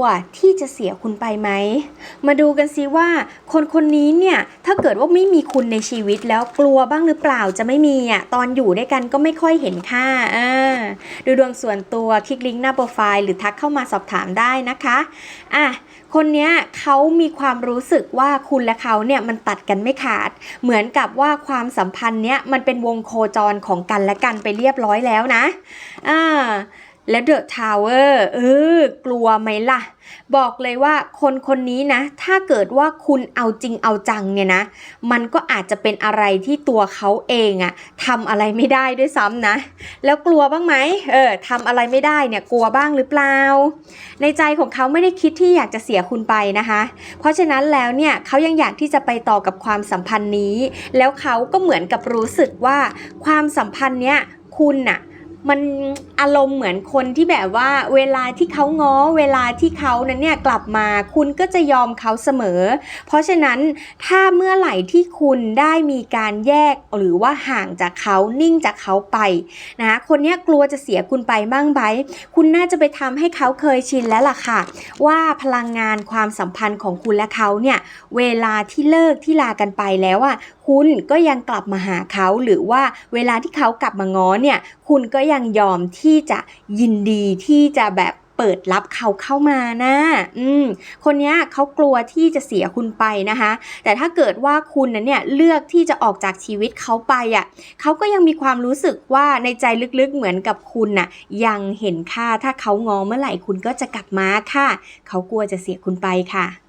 วที่จะเสียคุณไปไหม มาดูกันซิว่า คนคนนี้เนี่ยถ้าเกิดว่าไม่มีคุณในชีวิตแล้วกลัวบ้างหรือเปล่าจะไม่มีอะตอนอยู่ด้วยกันก็ไม่ค่อยเห็นค่าอ่าดูดวงส่วนตัวคลิกลิงก์หน้าโปรไฟล์หรือทักเข้ามาสอบถามได้นะคะอะคนเนี้ยเขามีความรู้สึกว่าคุณและเขาเนี่ยมันตัดกันไม่ขาด เหมือนกับว่าความสัมพันธ์เนี้ยมันเป็นวงโคจรของกันและกันไปเรียบร้อยแล้วนะอ่า แล้วเดอะทาวเวอร์เออกลัวไหมล่ะ บอกเลยว่าคนคนนี้นะ ถ้าเกิดว่าคุณเอาจริงเอาจังเนี่ยนะ มันก็อาจจะเป็นอะไรที่ตัวเขาเองอะทำอะไรไม่ได้ด้วยซ้ำนะ แล้วกลัวบ้างไหมเออทำอะไรไม่ได้เนี่ยกลัวบ้างหรือเปล่า ในใจของเขาไม่ได้คิดที่อยากจะเสียคุณไปนะคะ เพราะฉะนั้นแล้วเนี่ยเขายังอยากที่จะไปต่อกับความสัมพันธ์นี้ แล้วเขาก็เหมือนกับรู้สึกว่าความสัมพันธ์เนี้ยคุณน่ะ มันอารมณ์เหมือนคนที่แบบว่าเวลาที่เขาง้อเวลาที่เขานั้นเนี่ยกลับมาคุณก็จะยอมเขาเสมอ เพราะฉะนั้นถ้าเมื่อไหร่ที่คุณได้มีการแยกหรือว่าห่างจากเขานิ่งจากเขาไปนะคะคนเนี้ยกลัวจะเสียคุณไปบ้างไหมคุณน่าจะไปทำให้เขาเคยชินแล้วล่ะค่ะ ว่าพลังงานความสัมพันธ์ของคุณและเขาเนี่ยเวลาที่เลิกที่ลากันไปแล้วอะคุณก็ยังกลับมาหาเขาหรือว่าเวลาที่เขากลับมาง้อเนี่ยคุณก็ยังยอมที่จะยินดีที่จะแบบเปิดรับเขาเข้ามานะอืมคนเนี้ยเขากลัวที่จะเสียคุณไปนะคะ แต่ถ้าเกิดว่าคุณนะเนี่ยเลือกที่จะออกจากชีวิตเขาไปอะเขาก็ยังมีความรู้สึกว่าในใจลึกๆเหมือนกับคุณน่ะ ยังเห็นค่าถ้าเขางอเมื่อไหร่คุณก็จะกลับมาค่ะ เขากลัวจะเสียคุณไปค่ะ